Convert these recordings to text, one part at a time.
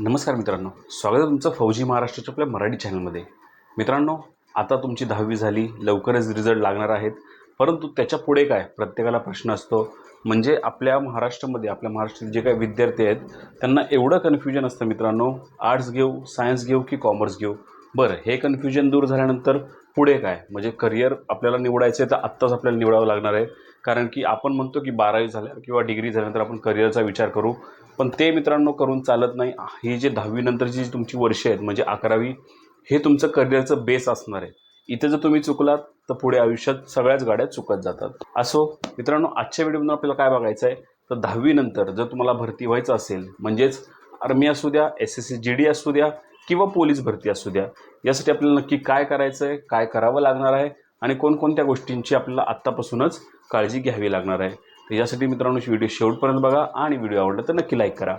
नमस्कार मित्रांनो. स्वागत आहे तुमचं फौजी महाराष्ट्राच्या आपल्या मराठी चॅनलमध्ये. मित्रांनो आता तुमची दहावी झाली लवकरच रिझल्ट लागणार आहेत. परंतु त्याच्या पुढे काय? प्रत्येकाला प्रश्न असतो. म्हणजे आपल्या महाराष्ट्रामध्ये आपल्या महाराष्ट्रात जे काही विद्यार्थी आहेत त्यांना एवढं कन्फ्युजन असतं मित्रांनो. आर्ट्स घेऊ सायन्स घेऊ की कॉमर्स घेऊ? बरं हे कन्फ्युजन दूर झाल्यानंतर पुढे काय? म्हणजे करिअर आपल्याला निवडायचं आहे तर आत्ताच आपल्याला निवडावं लागणार आहे. कारण की आपण म्हणतो की बारावी झाल्यावर किंवा डिग्री झाल्यानंतर आपण करिअरचा विचार करू. पण ते मित्रांनो करून चालत नाही. ही जे दहावीनंतरची जी तुमची वर्ष आहेत म्हणजे अकरावी हे तुमचं करिअरचं बेस असणार आहे. इथे जर तुम्ही चुकलात तर पुढे आयुष्यात सगळ्याच गाड्या चुकत जातात. असो मित्रांनो आजच्या व्हिडिओमध्ये आपल्याला काय बघायचं आहे? तर दहावीनंतर जर तुम्हाला भरती व्हायचं असेल म्हणजेच आर्मी असू द्या S S C G D असू द्या किंवा पोलीस भरती असू द्या यासाठी आपल्याला नक्की काय करायचं आहे काय करावं लागणार आहे आणि कोणकोणत्या गोष्टींची आपल्याला आत्तापासूनच काळजी घ्यावी लागणार आहे. तर यासाठी मित्रांनो व्हिडिओ शेवटपर्यंत बघा आणि व्हिडिओ आवडला तर नक्की लाईक करा.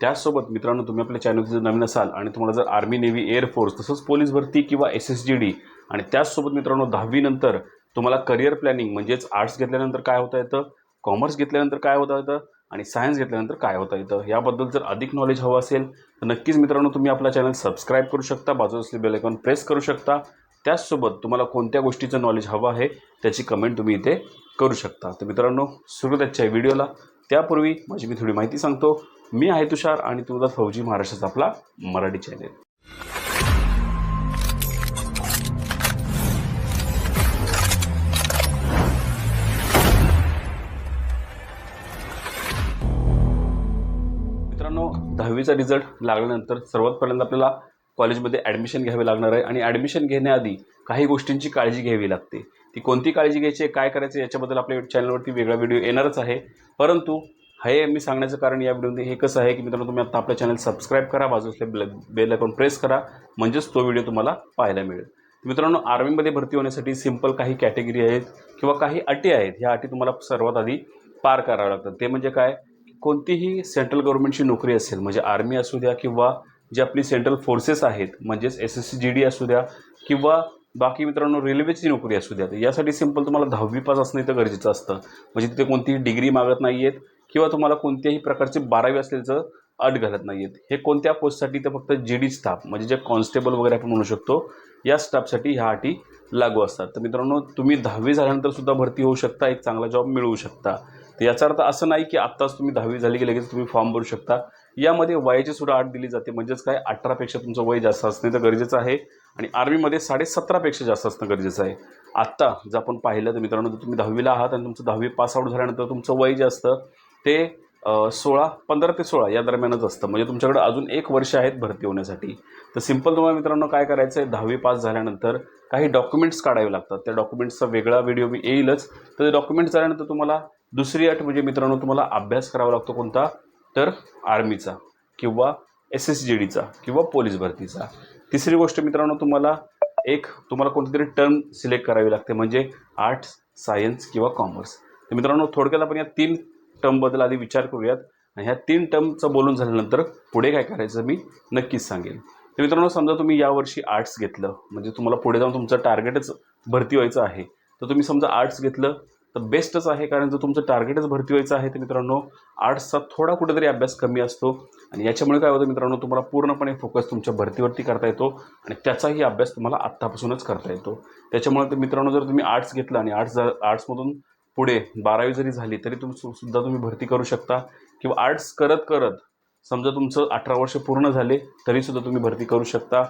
त्याचसोबत मित्रांनो तुम्ही आपल्या चॅनलचं जर नवीन असाल आणि तुम्हाला जर आर्मी नेव्ही एअरफोर्स तसंच पोलीस भरती किंवा एस एस जी डी आणि त्याचसोबत मित्रांनो दहावीनंतर तुम्हाला करिअर प्लॅनिंग म्हणजेच आर्ट्स घेतल्यानंतर काय होता येतं? कॉमर्स घेतल्यानंतर काय होता येतं? आणि सायन्स घेतल्यानंतर काय होता येतं? याबद्दल जर अधिक नॉलेज हवं असेल तर नक्कीच मित्रांनो तुम्ही आपला चॅनल सबस्क्राईब करू शकता. बाजूला असले बेलायकॉन प्रेस करू शकता. त्याचसोबत तुम्हाला कोणत्या गोष्टीचं नॉलेज हवं आहे त्याची कमेंट तुम्ही इथे करू शकता. तर मित्रांनो सुरू त्याच्या व्हिडिओला त्यापूर्वी माझी मी थोडी माहिती सांगतो. मी आहे तुषार आणि तुझा फौजी महाराष्ट्राचा आपला मराठी चॅनेल मित्रांनो दहावीचा रिझल्ट लागल्यानंतर सर्वात पहिल्यांदा आपल्याला कॉलेजमध्ये ॲडमिशन घ्यावे लागणार आहे. आणि ॲडमिशन घेण्याआधी काही गोष्टींची काळजी घ्यावी लागते. ती कोणती काळजी घ्यायची आहे काय करायचं आहे याच्याबद्दल आपल्या चॅनलवरती वेगळा व्हिडिओ येणारच आहे. परंतु हे मी सांगण्याचं कारण या व्हिडिओमध्ये हे कसं आहे की मित्रांनो तुम्ही आता आपल्या चॅनल सबस्क्राईब करा बाजूसले बेल बेल आयकॉन प्रेस करा म्हणजेच तो व्हिडिओ तुम्हाला पाहायला मिळेल. मित्रांनो आर्मीमध्ये भरती होण्यासाठी सिंपल काही कॅटेगरी आहेत किंवा काही अटी आहेत ह्या अटी तुम्हाला सर्वात आधी पार कराव्या लागतात. ते म्हणजे काय? कोणतीही सेंट्रल गव्हर्नमेंटची नोकरी असेल म्हणजे आर्मी असू द्या किंवा जे आपली सेंट्रल फोर्सेस आहेत म्हणजेच S S C G D असू द्या किंवा बाकी मित्रांनो रेल्वेची नोकरी असू द्या. तर यासाठी सिंपल तुम्हाला दहावी पास असणं इथं गरजेचं असतं. म्हणजे तिथे कोणतीही डिग्री मागत नाही आहेत किंवा तुम्हाला कोणत्याही प्रकारचे बारावी असल्याचं अट घालत नाही आहेत हे कोणत्या पोस्टसाठी तर फक्त जी डी स्टाफ म्हणजे जे कॉन्स्टेबल वगैरे आपण म्हणू शकतो या स्टाफसाठी ह्या अटी लागू असतात. तर मित्रांनो तुम्ही दहावी झाल्यानंतर सुद्धा भरती होऊ शकता एक चांगला जॉब मिळवू शकता. तर याचा अर्थ असं नाही की आत्ताच तुम्ही दहावी झाली की लगेच तुम्ही फॉर्म भरू शकता. यामध्ये वयाची सुद्धा अट दिली जाते. म्हणजेच काय? अठरापेक्षा तुमचं वय जास्त असणे तर गरजेचं आहे. आणि आर्मीमध्ये साडे सतरापेक्षा जास्त असणं गरजेचं आहे. आत्ता जर आपण पाहिलं तर मित्रांनो जर तुम्ही दहावीला आहात आणि तुमचं दहावी पासआऊट झाल्यानंतर तुमचं वय जे असतं ते सोळा पंधरा ते सोळा या दरम्यानच असतं. म्हणजे तुमच्याकडे अजून एक वर्ष आहेत भरती होण्यासाठी. तर सिंपल तुम्हाला मित्रांनो काय करायचं आहे दहावी पास झाल्यानंतर काही डॉक्युमेंट्स काढावे लागतात. त्या डॉक्युमेंट्सचा वेगळा व्हिडिओ मी येईलच. तर डॉक्युमेंट्स झाल्यानंतर तुम्हाला दुसरी अट म्हणजे मित्रांनो तुम्हाला अभ्यास करावा लागतो कोणता? तर आर्मीचा किंवा एस एस जी डीचा किंवा पोलीस भरतीचा. तिसरी गोष्ट मित्रांनो तुम्हाला एक तुम्हाला कोणती तरी टर्म सिलेक्ट करावी लागते म्हणजे आर्ट्स सायन्स किंवा कॉमर्स तर मित्रांनो थोडक्यात आपण या तीन टर्मबद्दल आधी विचार करूयात. आणि ह्या तीन टर्मचं बोलून झाल्यानंतर पुढे काय करायचं मी नक्कीच सांगेन. तर मित्रांनो समजा तुम्ही यावर्षी आर्ट्स घेतलं म्हणजे तुम्हाला पुढे जाऊन तुमचं टार्गेटच भरती व्हायचं आहे. तर तुम्ही समजा आर्ट्स घेतलं तर बेस्टच आहे कारण जर तुमचं टार्गेटच भरती व्हायचं आहे तर मित्रांनो आर्ट्सचा थोडा कुठेतरी अभ्यास कमी असतो. आणि याच्यामुळे काय होतं मित्रांनो तुम्हाला पूर्णपणे फोकस तुमच्या भरतीवरती करता येतो आणि त्याचाही अभ्यास तुम्हाला आत्तापासूनच करता येतो. त्याच्यामुळे तर मित्रांनो जर तुम्ही आर्ट्स घेतलं आणि आर्ट्स जर आर्ट्समधून पुढे बारावी जरी झाली तरी तुम्ही सुद्धा तुम्ही भरती करू शकता. किंवा आर्ट्स करत करत समजा तुमचं अठरा वर्ष पूर्ण झाले तरीसुद्धा तुम्ही भरती करू शकता.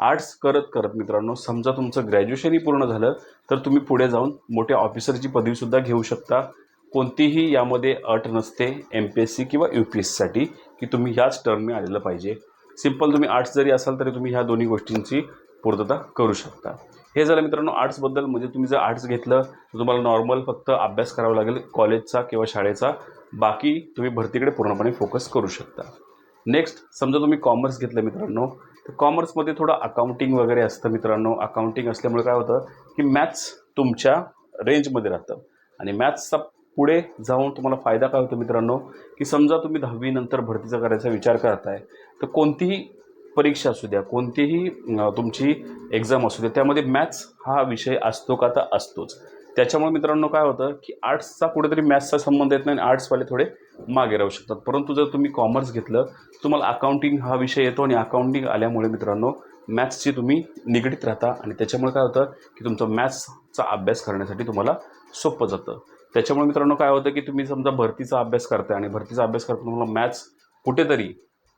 आर्ट्स करत करत मित्रांनो समजा तुमचं ग्रॅज्युएशनही पूर्ण झालं तर तुम्ही पुढे जाऊन मोठ्या ऑफिसरची पदवीसुद्धा घेऊ शकता. कोणतीही यामध्ये अट नसते एम पी एस सी किंवा यू पी एस सीसाठी की तुम्ही ह्याच टर्मने आलेलं पाहिजे. सिंपल तुम्ही आर्ट्स जरी असाल तरी तुम्ही ह्या दोन्ही गोष्टींची पूर्तता करू शकता. हे झालं मित्रांनो आर्ट्सबद्दल म्हणजे तुम्ही जर आर्ट्स घेतलं तर तुम्हाला नॉर्मल फक्त अभ्यास करावा लागेल कॉलेजचा किंवा शाळेचा. बाकी तुम्ही भरतीकडे पूर्णपणे फोकस करू शकता. नेक्स्ट समजा तुम्ही कॉमर्स घेतलं मित्रांनो तर कॉमर्समध्ये थोडं अकाउंटिंग वगैरे असतं मित्रांनो. अकाउंटिंग असल्यामुळे काय होतं की मॅथ्स तुमच्या रेंजमध्ये राहतं. आणि मॅथ्सचा पुढे जाऊन तुम्हाला फायदा काय होतो मित्रांनो? की समजा तुम्ही दहावीनंतर भरतीचा करायचा विचार करताय तर कोणतीही परीक्षा असू द्या कोणतीही तुमची एक्झाम असू द्या त्यामध्ये मॅथ्स हा विषय असतो का तर असतोच. त्याच्यामुळे मित्रांनो काय होतं की आर्ट्सचा कुठेतरी मॅथ्सचा संबंध येत नाही आणि आर्ट्सवाले थोडे मागे राहू शकतात. परंतु जर तुम्ही कॉमर्स घेतलं तुम्हाला अकाउंटिंग हा विषय येतो आणि अकाउंटिंग आल्यामुळे मित्रांनो मॅथ्सची तुम्ही निगडीत राहता आणि त्याच्यामुळे काय होतं की तुमचं मॅथ्सचा अभ्यास करण्यासाठी तुम्हाला सोपं जातं. त्याच्यामुळे मित्रांनो काय होतं की तुम्ही समजा भरतीचा अभ्यास करताय आणि भरतीचा अभ्यास करताना तुम्हाला मॅथ्स कुठेतरी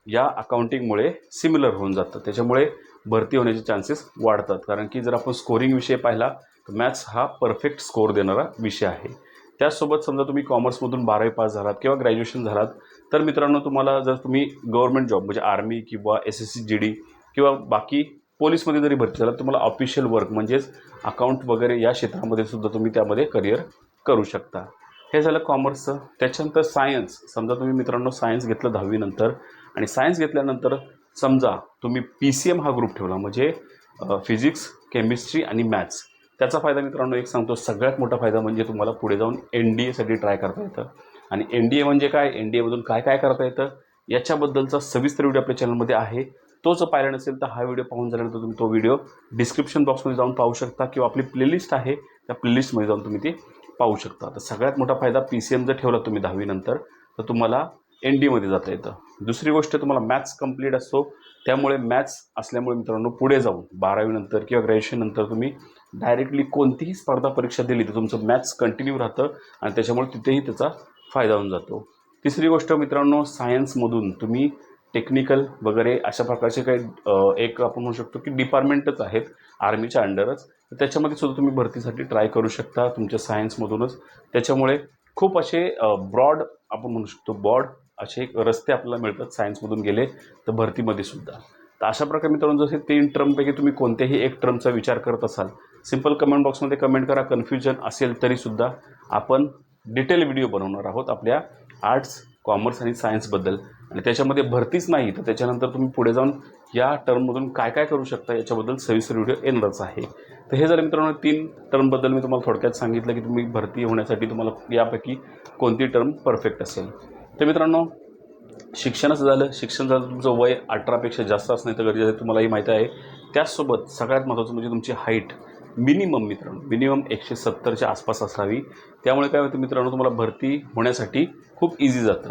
या अकाउंटिंगमुळे सिमिलर होऊन जातं. त्याच्यामुळे भरती होण्याचे चान्सेस वाढतात. कारण की जर आपण स्कोरिंग विषय पाहिला तर मॅथ्स हा परफेक्ट स्कोर देणारा विषय आहे. त्याचसोबत समजा तुम्ही कॉमर्समधून बारावी पास झालात किंवा ग्रॅज्युएशन झालात तर मित्रांनो तुम्हाला जर तुम्ही गव्हर्नमेंट जॉब म्हणजे आर्मी किंवा S S C G D किंवा बाकी पोलीसमध्ये जरी भरती झालात तुम्हाला ऑफिशियल वर्क म्हणजेच अकाउंट वगैरे या क्षेत्रामध्ये सुद्धा तुम्ही त्यामध्ये करिअर करू शकता. हे झालं कॉमर्सचं त्याच्यानंतर सायन्स समजा तुम्ही मित्रांनो सायन्स घेतलं दहावीनंतर आणि सायन्स घेतल्यानंतर समजा तुम्ही पी सी एम हा ग्रुप ठेवला म्हणजे फिजिक्स केमिस्ट्री आणि मॅथ्स त्याचा फायदा मित्रांनो एक सांगतो सगळ्यात मोठा फायदा म्हणजे तुम्हाला पुढे जाऊन एन डी एसाठी ट्राय करता येतं. आणि एन डी ए म्हणजे काय? एन डी एमधून काय काय करता येतं? याच्याबद्दलचा सविस्तर व्हिडिओ आपल्या चॅनलमध्ये आहे. तो जर पाहिला नसेल तर हा व्हिडिओ पाहून झाल्यानंतर तुम्ही तो व्हिडिओ डिस्क्रिप्शन बॉक्समध्ये जाऊन पाहू शकता किंवा आपली प्लेलिस्ट आहे त्या प्लेलिस्टमध्ये जाऊन तुम्ही ती पाहू शकता. तर सगळ्यात मोठा फायदा पी सी एम जर ठेवला तुम्ही दहावीनंतर तर तुम्हाला एन डी एमध्ये जाता येतं. दुसरी गोष्ट तुम्हाला मॅथ्स कंप्लीट असतो. त्यामुळे मॅथ्स असल्यामुळे मित्रांनो पुढे जाऊन बारावीनंतर किंवा ग्रॅज्युएशननंतर तुम्ही डायरेक्टली कोणतीही स्पर्धा परीक्षा दिली तर तुमचं मॅथ्स कंटिन्यू राहतं आणि त्याच्यामुळे तिथेही त्याचा फायदा होऊन जातो. तिसरी गोष्ट मित्रांनो सायन्समधून तुम्ही टेक्निकल वगैरे अशा प्रकारचे काही एक आपण म्हणू शकतो की डिपार्टमेंटच आहेत आर्मीच्या अंडरच तर त्याच्यामध्ये सुद्धा तुम्ही भरतीसाठी ट्राय करू शकता तुमच्या सायन्समधूनच त्याच्यामुळे खूप असे ब्रॉड आपण म्हणू शकतो ब्रॉड असे रस्ते आपल्याला मिळतात सायन्समधून गेले तर भरतीमध्ये सुद्धा. तर अशा प्रकारे मित्रांनो जसे तीन टर्मपैकी तुम्ही कोणत्याही एक टर्मचा विचार करत असाल सिंपल कमेंट बॉक्समध्ये कमेंट करा. कन्फ्युजन असेल तरीसुद्धा आपण डिटेल व्हिडिओ बनवणार आहोत आपल्या आर्ट्स कॉमर्स आणि सायन्सबद्दल आणि त्याच्यामध्ये भरतीच नाही तर त्याच्यानंतर तुम्ही पुढे जाऊन या टर्ममधून काय काय करू शकता याच्याबद्दल सविस्तर व्हिडिओ येणारच आहे. तर हे झालं मित्रांनो तीन टर्मबद्दल मी तुम्हाला थोडक्यात सांगितलं की तुम्ही भरती होण्यासाठी तुम्हाला यापैकी कोणती टर्म परफेक्ट असेल. तर मित्रांनो शिक्षणाचं झालं. शिक्षण झालं तुमचं वय अठरापेक्षा जास्त असणं तर गरजेचं आहे. तुम्हालाही माहिती आहे. त्याचसोबत सगळ्यात महत्त्वाचं म्हणजे तुमची हाईट मिनिमम मित्रांनो. मिनिमम एकशे सत्तरच्या आसपास असावी. त्यामुळे काय होतं मित्रांनो तुम्हाला भरती होण्यासाठी खूप इझी जातं.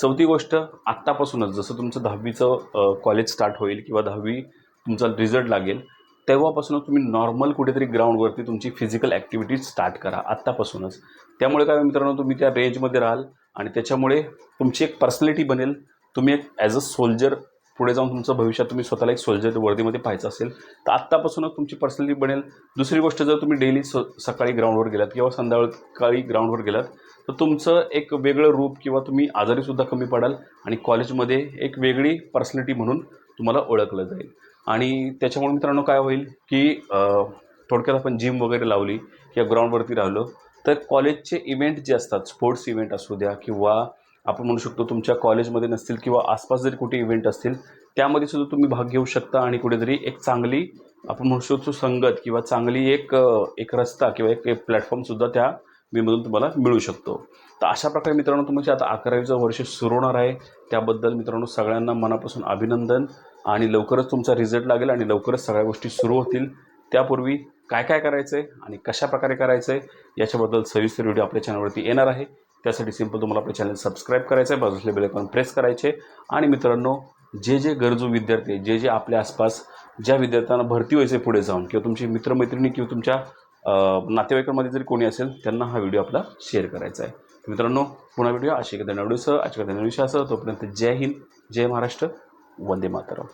चौथी गोष्ट आत्तापासूनच जसं तुमचं दहावीचं कॉलेज स्टार्ट होईल किंवा दहावी तुमचा रिझल्ट लागेल तेव्हापासूनच तुम्ही नॉर्मल कुठेतरी ग्राउंडवरती तुमची फिजिकल ॲक्टिव्हिटीज स्टार्ट करा. आत्तापासूनच. त्यामुळे काय मित्रांनो तुम्ही त्या रेंजमध्ये राहाल. आणि त्याच्यामुळे तुमची एक पर्सनॅलिटी बनेल. तुम्ही एक ॲज अ सोल्जर पुढे जाऊन तुमचं भविष्यात तुम्ही स्वतःला एक सोल्जर वर्दीमध्ये पाहायचं असेल तर आत्तापासूनच तुमची पर्सनॅलिटी बनेल. दुसरी गोष्ट जर तुम्ही डेली स सकाळी ग्राउंडवर गेलात किंवा संध्याकाळी ग्राउंडवर गेलात तर तुमचं एक वेगळं रूप किंवा तुम्ही आजारीसुद्धा कमी पडाल आणि कॉलेजमध्ये एक वेगळी पर्सनॅलिटी म्हणून तुम्हाला ओळखलं जाईल. आणि त्याच्यामुळे मित्रांनो काय होईल की थोडक्यात आपण जिम वगैरे लावली किंवा ग्राउंडवरती राहिलो तर कॉलेजचे इव्हेंट जे असतात स्पोर्ट्स इव्हेंट असू द्या किंवा आपण म्हणू शकतो तुमच्या कॉलेजमध्ये नसतील किंवा आसपास जरी कुठे इव्हेंट असतील त्यामध्ये सुद्धा तुम्ही भाग घेऊ शकता आणि कुठेतरी एक चांगली आपण म्हणू शकतो संगत किंवा चांगली एक एक रस्ता किंवा एक एक प्लॅटफॉर्मसुद्धा त्या मीमधून तुम्हाला मिळू शकतो. तर अशा प्रकारे मित्रांनो तुमचे आता अकरावीचं वर्ष सुरू होणार आहे. त्याबद्दल मित्रांनो सगळ्यांना मनापासून अभिनंदन आणि लवकरच तुमचा रिझल्ट लागेल आणि लवकरच सगळ्या गोष्टी सुरू होतील. त्यापूर्वी काय काय करायचं आहे आणि कशा प्रकारे करायचं आहे याच्याबद्दल सविस्तर व्हिडिओ आपल्या चॅनलवरती येणार आहे. त्यासाठी सिंपल तुम्हाला आपल्या चॅनल सबस्क्राईब करायचं आहे बाजूसले बेल प्रेस करायचे. आणि मित्रांनो जे जे गरजू विद्यार्थी जे जे आपल्या आसपास ज्या विद्यार्थ्यांना भरती व्हायचे पुढे जाऊन किंवा तुमची मित्रमैत्रिणी किंवा तुमच्या नातेवाईकांमध्ये जरी कोणी असेल त्यांना हा व्हिडिओ आपला शेअर करायचा आहे. मित्रांनो पुन्हा व्हिडिओ अशी कधी नवडूसह आजच्या तोपर्यंत जय हिंद जय महाराष्ट्र वंदे मातरम.